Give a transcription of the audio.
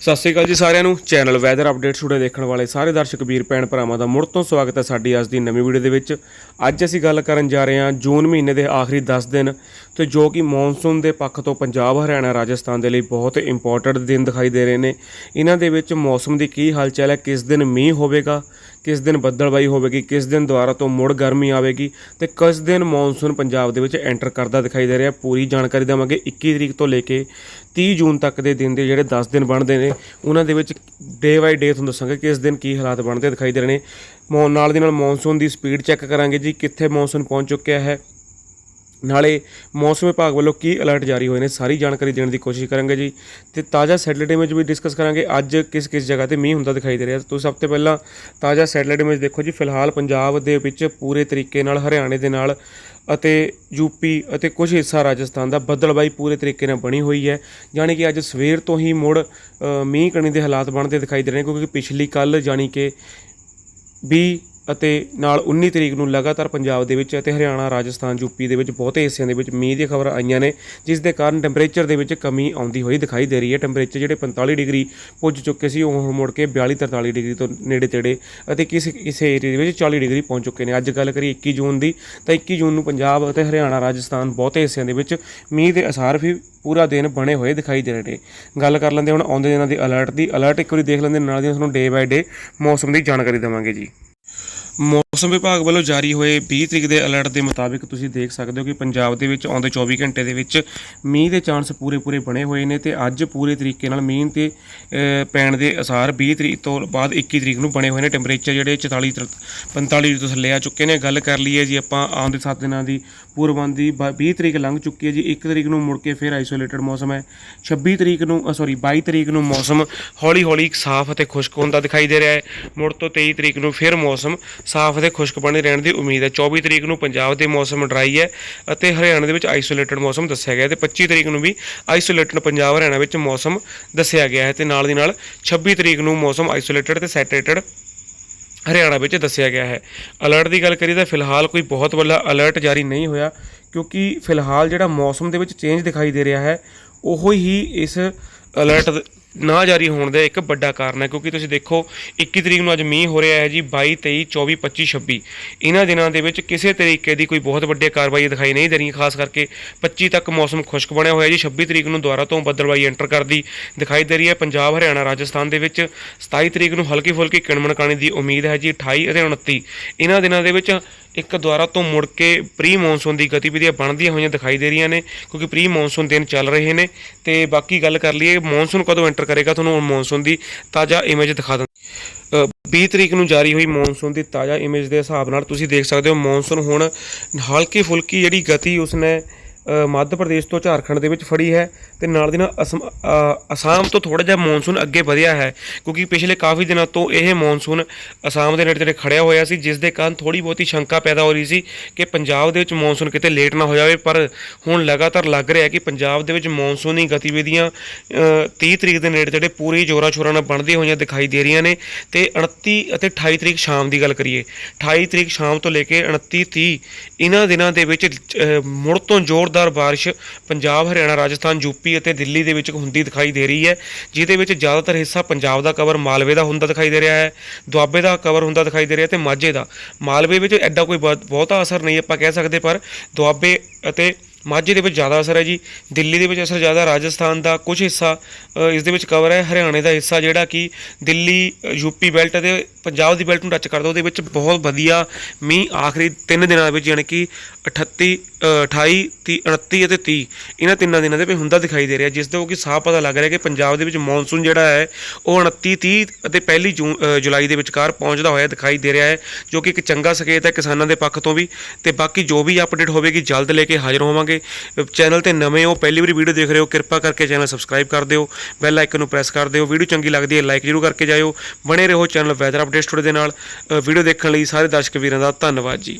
ਸਤਿ ਸ਼੍ਰੀ ਅਕਾਲ ਜੀ ਸਾਰਿਆਂ ਨੂੰ। ਚੈਨਲ ਵੈਦਰ ਅਪਡੇਟਸ ਟੂਡੇ ਦੇਖਣ ਵਾਲੇ ਸਾਰੇ ਦਰਸ਼ਕ ਵੀਰ, ਭੈਣ ਭਰਾਵਾਂ ਦਾ ਮੁੜ ਤੋਂ ਸਵਾਗਤ ਹੈ ਸਾਡੀ ਅੱਜ ਦੀ ਨਵੀਂ ਵੀਡੀਓ ਦੇ ਵਿੱਚ। ਅੱਜ ਅਸੀਂ ਗੱਲ ਕਰਨ ਜਾ ਰਹੇ ਹਾਂ ਜੂਨ ਮਹੀਨੇ ਦੇ ਆਖਰੀ 10 ਦਿਨ ਤੇ ਜੋ ਕਿ ਮੌਨਸੂਨ ਦੇ ਪੱਖ ਤੋਂ ਪੰਜਾਬ, ਹਰਿਆਣਾ, ਰਾਜਸਥਾਨ ਦੇ ਲਈ ਬਹੁਤ ਇੰਪੋਰਟੈਂਟ ਦਿਨ ਦਿਖਾਈ ਦੇ ਰਹੇ ਨੇ। ਇਹਨਾਂ ਦੇ ਵਿੱਚ ਮੌਸਮ ਦੀ ਕੀ ਹਾਲਚਾਲ ਹੈ, ਕਿਸ ਦਿਨ ਮੀਂਹ ਹੋਵੇਗਾ ਕਿਸ ਦਿਨ ਬੱਦਲਬਾਈ ਹੋਵੇਗੀ, ਕਿਸ ਦਿਨ ਦੁਬਾਰਾ ਤੋਂ ਮੁੜ ਗਰਮੀ ਆਵੇਗੀ ਤੇ ਕਿਸ ਦਿਨ ਮੌਨਸੂਨ ਪੰਜਾਬ ਦੇ ਵਿੱਚ ਐਂਟਰ ਕਰਦਾ ਦਿਖਾਈ ਦੇ ਰਿਹਾ, ਪੂਰੀ ਜਾਣਕਾਰੀ ਦੇਵਾਂਗੇ 21 ਤਰੀਕ ਤੋਂ ਲੈ ਕੇ 30 ਜੂਨ ਤੱਕ ਦੇ ਦਿਨ ਦੇ ਜਿਹੜੇ 10 ਦਿਨ ਬਣਦੇ ਨੇ, ਉਹਨਾਂ ਦੇ ਵਿੱਚ ਡੇ ਬਾਈ ਡੇ ਤੁਹਾਨੂੰ ਦੱਸਾਂਗੇ ਕਿਸ ਦਿਨ ਕੀ ਹਾਲਾਤ ਬਣਦੇ ਦਿਖਾਈ ਦੇ ਰਹੇ ਨੇ। ਮੌ, ਨਾਲ ਦੀ ਨਾਲ ਮੌਨਸੂਨ ਦੀ ਸਪੀਡ ਚੈੱਕ ਕਰਾਂਗੇ ਜੀ, ਕਿੱਥੇ ਮੌਨਸੂਨ ਪਹੁੰਚ ਚੁੱਕਿਆ ਹੈ ਨਾਲੇ ਮੌਸਮ ਵਿਭਾਗ ਵੱਲੋਂ ਕੀ ਅਲਰਟ ਜਾਰੀ ਹੋਏ ਨੇ ਸਾਰੀ ਜਾਣਕਾਰੀ ਦੇਣ ਦੀ ਕੋਸ਼ਿਸ਼ ਕਰਾਂਗੇ ਜੀ। ਤੇ ਤਾਜ਼ਾ ਸੈਟੇਲਾਈਟ ਇਮੇਜ ਵੀ ਡਿਸਕਸ ਕਰਾਂਗੇ। ਅੱਜ ਕਿਸ ਕਿਸ ਜਗ੍ਹਾ ਤੇ ਮੀਂਹ ਹੁੰਦਾ ਦਿਖਾਈ ਦੇ ਰਿਹਾ। ਤੁਸੀਂ ਸਭ ਤੋਂ ਪਹਿਲਾਂ ਤਾਜ਼ਾ ਸੈਟੇਲਾਈਟ ਇਮੇਜ ਦੇਖੋ ਜੀ। ਫਿਲਹਾਲ ਪੰਜਾਬ ਦੇ ਵਿੱਚ ਪੂਰੇ ਤਰੀਕੇ ਨਾਲ, ਹਰਿਆਣੇ ਦੇ ਨਾਲ ਅਤੇ ਯੂਪੀ ਅਤੇ ਕੁਝ ਹਿੱਸਾ ਰਾਜਸਥਾਨ ਦਾ ਬੱਦਲਬਾਈ ਪੂਰੇ ਤਰੀਕੇ ਨਾਲ ਬਣੀ ਹੋਈ ਹੈ। ਯਾਨੀ ਕਿ ਅੱਜ ਸਵੇਰ ਤੋਂ ਹੀ ਮੁੜ ਮੀਂਹ ਕਣੀ ਦੇ ਹਾਲਾਤ ਬਣਦੇ ਦਿਖਾਈ ਦੇ ਰਹੇ ਨੇ। ਕਿਉਂਕਿ ਪਿਛਲੀ ਕੱਲ ਯਾਨੀ ਕਿ 20 ਅਤੇ ਨਾਲ 19 ਤਰੀਕ ਨੂੰ ਲਗਾਤਾਰ ਪੰਜਾਬ ਦੇ ਵਿੱਚ ਅਤੇ ਹਰਿਆਣਾ, ਰਾਜਸਥਾਨ ਯੂਪੀ ਦੇ ਵਿੱਚ ਬਹੁਤੇ ਹਿੱਸਿਆਂ ਦੇ ਵਿੱਚ ਮੀਂਹ ਦੀਆਂ ਖਬਰਾਂ ਆਈਆਂ ਨੇ, ਜਿਸ ਦੇ ਕਾਰਨ ਟੈਂਪਰੇਚਰ ਦੇ ਵਿੱਚ ਕਮੀ ਆਉਂਦੀ ਹੋਈ ਦਿਖਾਈ ਦੇ ਰਹੀ ਹੈ। ਟੈਂਪਰੇਚਰ ਜਿਹੜੇ 45 ਡਿਗਰੀ ਪੁੱਜ ਚੁੱਕੇ ਸੀ, ਉਹ ਹੁਣ ਮੁੜ ਕੇ 42 43 ਡਿਗਰੀ ਤੋਂ ਨੇੜੇ ਤੇੜੇ ਅਤੇ ਕਿਸੇ ਕਿਸੇ ਏਰੀਆ ਦੇ ਵਿੱਚ 40 ਡਿਗਰੀ ਪਹੁੰਚ ਚੁੱਕੇ ਨੇ। ਅੱਜ ਗੱਲ ਕਰੀ 21 ਜੂਨ ਦੀ, ਤਾਂ 21 ਜੂਨ ਨੂੰ ਪੰਜਾਬ ਅਤੇ ਹਰਿਆਣਾ, ਰਾਜਸਥਾਨ ਬਹੁਤੇ ਹਿੱਸਿਆਂ ਦੇ ਵਿੱਚ ਮੀਂਹ ਦੇ ਅਸਾਰ ਵੀ ਪੂਰਾ ਦਿਨ ਬਣੇ ਹੋਏ ਦਿਖਾਈ ਦੇ ਰਹੇ ਨੇ। ਗੱਲ ਕਰ ਲੈਂਦੇ ਹੁਣ ਆਉਂਦੇ ਦਿਨਾਂ ਦੀ ਅਲਰਟ ਦੀ। ਅਲਰਟ ਇੱਕ ਵਾਰੀ ਦੇਖ ਲੈਂਦੇ ਨਾਲ ਦੀ ਤੁਹਾਨੂੰ ਡੇ ਬਾਏ ਡੇ ਮੌਸਮ ਦੀ ਜਾਣਕਾਰੀ ਦੇਵਾਂਗੇ ਜੀ। Muy. ਮੌਸਮ ਵਿਭਾਗ ਵੱਲੋਂ ਜਾਰੀ ਹੋਏ 20 ਤਰੀਕ ਦੇ ਅਲਰਟ ਦੇ ਮੁਤਾਬਿਕ ਤੁਸੀਂ ਦੇਖ ਸਕਦੇ ਹੋ ਕਿ ਪੰਜਾਬ ਦੇ ਵਿੱਚ ਆਉਂਦੇ 24 ਘੰਟੇ ਦੇ ਵਿੱਚ ਮੀਂਹ ਦੇ ਚਾਂਸ ਪੂਰੇ ਪੂਰੇ ਬਣੇ ਹੋਏ ਨੇ ਤੇ ਅੱਜ ਪੂਰੇ ਤਰੀਕੇ ਨਾਲ ਮੀਂਹ ਤੇ ਪੈਣ ਦੇ ਅਸਾਰ 20 ਤਰੀਕ ਤੋਂ ਬਾਅਦ 21 ਤਰੀਕ ਨੂੰ ਬਣੇ ਹੋਏ ਨੇ। ਟੈਂਪਰੇਚਰ ਜਿਹੜੇ 44 ਤਰ- 45 ਤੋਂ ਥੱਲੇ ਆ ਚੁੱਕੇ ਨੇ। ਗੱਲ ਕਰ ਲਈਏ ਜੀ ਆਪਾਂ ਆਉਂਦੇ 7 ਦਿਨਾਂ ਦੀ ਪੂਰਵਾਂ ਬ- 20 ਤਰੀਕ ਲੰਘ ਚੁੱਕੀ ਹੈ ਜੀ। 1 ਤਰੀਕ ਨੂੰ ਮੁੜ ਕੇ ਫਿਰ ਆਈਸੋਲੇਟਡ ਮੌਸਮ ਹੈ। 26 ਤਰੀਕ ਨੂੰ ਸੌਰੀ 22 ਤਰੀਕ ਨੂੰ ਮੌਸਮ ਹੌਲੀ ਹੌਲੀ ਸਾਫ਼ ਅਤੇ ਖੁਸ਼ਕ ਹੁੰਦਾ ਦਿਖਾਈ ਦੇ ਰਿਹਾ ਹੈ। ਮੁੜ ਤੋਂ 23 ਤਰੀਕ ਨੂੰ ਫਿਰ ਮੌਸਮ ਸਾਫ਼ ਅਤੇ ਖੁਸ਼ਕ ਬਣੇ ਰਹਿਣ ਦੀ ਉਮੀਦ ਹੈ। 24 ਤਰੀਕ ਨੂੰ ਪੰਜਾਬ ਦੇ ਮੌਸਮ ਡਰਾਈ ਹੈ ਅਤੇ ਹਰਿਆਣਾ ਦੇ ਵਿੱਚ ਆਈਸੋਲੇਟਡ ਮੌਸਮ ਦੱਸਿਆ ਗਿਆ ਹੈ ਤੇ 25 ਤਰੀਕ ਨੂੰ ਵੀ ਆਈਸੋਲੇਟਡ ਪੰਜਾਬ ਹਰਿਆਣਾ ਵਿੱਚ ਮੌਸਮ ਦੱਸਿਆ ਗਿਆ ਹੈ ਤੇ ਨਾਲ ਦੀ ਨਾਲ 26 ਤਰੀਕ ਨੂੰ ਮੌਸਮ ਆਈਸੋਲੇਟਡ ਤੇ ਸੈਟਰੇਟਡ ਹਰਿਆਣਾ ਵਿੱਚ ਦੱਸਿਆ ਗਿਆ ਹੈ। ਅਲਰਟ ਦੀ ਗੱਲ ਕਰੀਏ ਤਾਂ ਫਿਲਹਾਲ ਕੋਈ ਬਹੁਤ ਵੱਡਾ ਅਲਰਟ ਜਾਰੀ ਨਹੀਂ ਹੋਇਆ ਕਿਉਂਕਿ ਫਿਲਹਾਲ ਜਿਹੜਾ ਮੌਸਮ ਦੇ ਵਿੱਚ ਚੇਂਜ ਦਿਖਾਈ ਦੇ ਰਿਹਾ ਹੈ, ਉਹ ਹੀ ਇਸ ਅਲਰਟ ਨਾ ਜਾਰੀ ਹੋਣ ਦਾ ਇੱਕ ਵੱਡਾ ਕਾਰਨ ਹੈ, ਕਿਉਂਕਿ ਤੁਸੀਂ ਦੇਖੋ 21 ਤਰੀਕ ਨੂੰ ਅੱਜ ਮੀਂਹ ਹੋ ਰਿਹਾ ਹੈ ਜੀ 22 23 24 25 26 ਇਹਨਾਂ ਦਿਨਾਂ ਦੇ ਵਿੱਚ ਕਿਸੇ ਤਰੀਕੇ ਦੀ ਕੋਈ ਬਹੁਤ ਵੱਡੀ ਕਾਰਵਾਈ ਦਿਖਾਈ ਨਹੀਂ ਦੇ ਰਹੀ ਖਾਸ ਕਰਕੇ 25 ਤੱਕ ਮੌਸਮ ਖੁਸ਼ਕ ਬਣਿਆ ਹੋਇਆ ਜੀ 26 ਤਰੀਕ ਨੂੰ ਦੁਬਾਰਾ ਤੋਂ ਬੱਦਲਬਾਈ ਐਂਟਰ ਕਰਦੀ ਦਿਖਾਈ ਦੇ ਰਹੀ ਹੈ। ਪੰਜਾਬ, ਹਰਿਆਣਾ, ਰਾਜਸਥਾਨ ਦੇ ਵਿੱਚ 27 ਤਰੀਕ ਨੂੰ ਹਲਕੀ ਫੁਲਕੀ ਕਿਣਮਣ ਦੀ ਉਮੀਦ ਹੈ ਜੀ 28 ਅਤੇ 29 ਇਹਨਾਂ ਦਿਨਾਂ ਦੇ ਵਿੱਚ ਇੱਕ ਦੁਆਰਾ ਤੋਂ ਮੁੜ ਕੇ ਪ੍ਰੀ ਮੌਨਸੂਨ ਦੀ ਗਤੀਵਿਧੀਆਂ ਬਣਦੀਆਂ ਹੋਈਆਂ ਦਿਖਾਈ ਦੇ ਰਹੀਆਂ ਨੇ, ਕਿਉਂਕਿ ਪ੍ਰੀ ਮੌਨਸੂਨ ਦਿਨ ਚੱਲ ਰਹੇ ਨੇ। ਤੇ ਬਾਕੀ ਗੱਲ ਕਰ ਲਈਏ, ਮੌਨਸੂਨ ਕਦੋਂ ਐਂਟਰ ਕਰੇਗਾ? ਤੁਹਾਨੂੰ ਹੁਣ ਮੌਨਸੂਨ ਦੀ ਤਾਜ਼ਾ ਇਮੇਜ ਦਿਖਾ ਦਾਂ 20 ਤਰੀਕ ਨੂੰ ਜਾਰੀ ਹੋਈ ਮੌਨਸੂਨ ਦੀ ਤਾਜ਼ਾ ਇਮੇਜ ਦੇ ਹਿਸਾਬ ਨਾਲ ਤੁਸੀਂ ਦੇਖ ਸਕਦੇ ਹੋ, ਮੌਨਸੂਨ ਹੁਣ ਹਲਕੀ ਫੁਲਕੀ ਜਿਹੜੀ ਗਤੀ ਉਸਨੇ ਮੱਧ ਪ੍ਰਦੇਸ਼ ਤੋਂ ਝਾਰਖੰਡ ਦੇ ਵਿੱਚ ਫੜੀ ਹੈ ਤੇ ਨਾਲ ਦੀ ਨਾਲ ਅਸਮ ਅਸਾਮ ਤੋਂ ਥੋੜਾ ਜਿਹਾ ਮੌਨਸੂਨ ਅੱਗੇ ਵਧਿਆ ਹੈ ਕਿਉਂਕਿ ਪਿਛਲੇ ਕਾਫੀ ਦਿਨਾਂ ਤੋਂ ਇਹ ਮੌਨਸੂਨ ਅਸਾਮ ਦੇ ਨੇੜੇ ਤੇੜੇ ਖੜਿਆ ਹੋਇਆ ਸੀ ਜਿਸ ਦੇ ਕਾਰਨ ਥੋੜੀ ਬਹੁਤੀ ਸ਼ੰਕਾ ਪੈਦਾ ਹੋ ਰਹੀ ਸੀ ਕਿ ਪੰਜਾਬ ਦੇ ਵਿੱਚ ਮੌਨਸੂਨ ਕਿਤੇ ਲੇਟ ਨਾ ਹੋ ਜਾਵੇ ਪਰ ਹੁਣ ਲਗਾਤਾਰ ਲੱਗ ਰਿਹਾ ਹੈ ਕਿ ਪੰਜਾਬ ਦੇ ਵਿੱਚ ਮੌਨਸੂਨੀ ਗਤੀਵਿਧੀਆਂ ਅ, 30 ਤਰੀਕ ਦੇ ਨੇੜੇ ਤੇੜੇ ਪੂਰੀ ਜੋਰਾ ਸ਼ੋਰਾਂ ਨਾਲ ਬਣਦੀਆਂ ਹੋਈਆਂ ਦਿਖਾਈ ਦੇ ਰਹੀਆਂ ਨੇ। ਤੇ 29 ਅਤੇ 28 ਤਰੀਕ ਸ਼ਾਮ ਦੀ ਗੱਲ ਕਰੀਏ 28 ਤਰੀਕ ਸ਼ਾਮ ਤੋਂ ਲੈ ਕੇ 29 30 ਇਹਨਾਂ ਦਿਨਾਂ ਦੇ ਵਿੱਚ ਮੁੜ ਤੋਂ ਜ਼ੋਰਦਾਰ ਬਾਰਿਸ਼ ਪੰਜਾਬ, ਹਰਿਆਣਾ, ਰਾਜਸਥਾਨ ਯੂਪੀ ਅਤੇ ਦਿੱਲੀ ਦੇ ਵਿੱਚ ਹੁੰਦੀ ਦਿਖਾਈ ਦੇ ਰਹੀ ਹੈ, ਜਿਹਦੇ ਵਿੱਚ ਜ਼ਿਆਦਾਤਰ ਹਿੱਸਾ ਪੰਜਾਬ ਦਾ ਕਵਰ ਮਾਲਵੇ ਦਾ ਹੁੰਦਾ ਦਿਖਾਈ ਦੇ ਰਿਹਾ ਹੈ, ਦੁਆਬੇ ਦਾ ਕਵਰ ਹੁੰਦਾ ਦਿਖਾਈ ਦੇ ਰਿਹਾ ਤੇ ਮਾਝੇ ਦਾ। ਮਾਲਵੇ ਵਿੱਚ ਐਡਾ ਕੋਈ ਬਹੁਤ- ਬਹੁਤਾ ਅਸਰ ਨਹੀਂ ਆਪਾਂ ਕਹਿ ਸਕਦੇ, ਪਰ ਦੁਆਬੇ ਅਤੇ ਮਾਝੇ ਦੇ ਵਿੱਚ ਜ਼ਿਆਦਾ ਅਸਰ ਹੈ ਜੀ ਦਿੱਲੀ ਦੇ ਵਿੱਚ ਅਸਰ ਜ਼ਿਆਦਾ ਰਾਜਸਥਾਨ ਦਾ ਕੁਝ ਹਿੱਸਾ ਇਸ ਦੇ ਵਿੱਚ ਕਵਰ ਹੈ ਹਰਿਆਣੇ ਦਾ ਹਿੱਸਾ ਜਿਹੜਾ ਕਿ ਦਿੱਲੀ ਅ, ਯੂਪੀ ਬੈਲਟ ਅਤੇ ਪੰਜਾਬ ਦੀ ਬੈਲਟ ਨੂੰ ਟੱਚ ਕਰਦਾ ਉਹਦੇ ਵਿੱਚ ਬਹੁਤ ਵਧੀਆ ਮੀਂਹ ਆਖਰੀ 3 ਦਿਨਾਂ ਦੇ ਵਿੱਚ ਯਾਨੀ ਕਿ 38 ਅ, 28 30 29 ਅਤੇ 30 ਇਹਨਾਂ ਤਿੰਨਾਂ ਦਿਨਾਂ ਦੇ ਵਿੱਚ ਹੁੰਦਾ ਦਿਖਾਈ ਦੇ ਰਿਹਾ ਜਿਸ ਤੋਂ ਕਿ ਸਾਫ਼ ਪਤਾ ਲੱਗ ਰਿਹਾ ਕਿ ਪੰਜਾਬ ਦੇ ਵਿੱਚ ਮੌਨਸੂਨ ਜਿਹੜਾ ਹੈ ਉਹ 29 30 ਅਤੇ ਪਹਿਲੀ ਜੂਨ ਜੁਲਾਈ ਦੇ ਵਿਚਕਾਰ ਪਹੁੰਚਦਾ ਹੋਇਆ ਦਿਖਾਈ ਦੇ ਰਿਹਾ ਹੈ ਜੋ ਕਿ ਇੱਕ ਚੰਗਾ ਸੰਕੇਤ ਹੈ ਕਿਸਾਨਾਂ ਦੇ ਪੱਖ ਤੋਂ ਵੀ ਤੇ ਬਾਕੀ ਜੋ ਵੀ ਅਪਡੇਟ ਹੋਵੇਗੀ ਜਲਦ ਲੈ ਕੇ ਹਾਜ਼ਰ ਹੋਵਾਂਗੇ। ਚੈਨਲ ਤੇ ਨਵੇਂ ਹੋ, ਪਹਿਲੀ ਵਾਰੀ ਵੀਡੀਓ ਦੇਖ ਰਹੇ ਹੋ, ਕਿਰਪਾ ਕਰਕੇ ਚੈਨਲ ਸਬਸਕ੍ਰਾਈਬ ਕਰ ਦਿਓ, ਬੈਲ ਆਈਕਨ ਨੂੰ ਪ੍ਰੈਸ ਕਰ ਦਿਓ। ਵੀਡੀਓ ਚੰਗੀ ਲੱਗਦੀ ਹੈ, ਲਾਈਕ ਜ਼ਰੂਰ ਕਰਕੇ ਜਾਇਓ। ਬਣੇ ਰਹੋ ਚੈਨਲ ਵੈਦਰ ਅਪਡੇਟਸ ਟੁਡੇ ਦੇ ਨਾਲ। ਵੀਡੀਓ ਦੇਖਣ ਲਈ ਸਾਰੇ ਦਰਸ਼ਕ ਵੀਰਾਂ ਦਾ ਧੰਨਵਾਦ ਜੀ।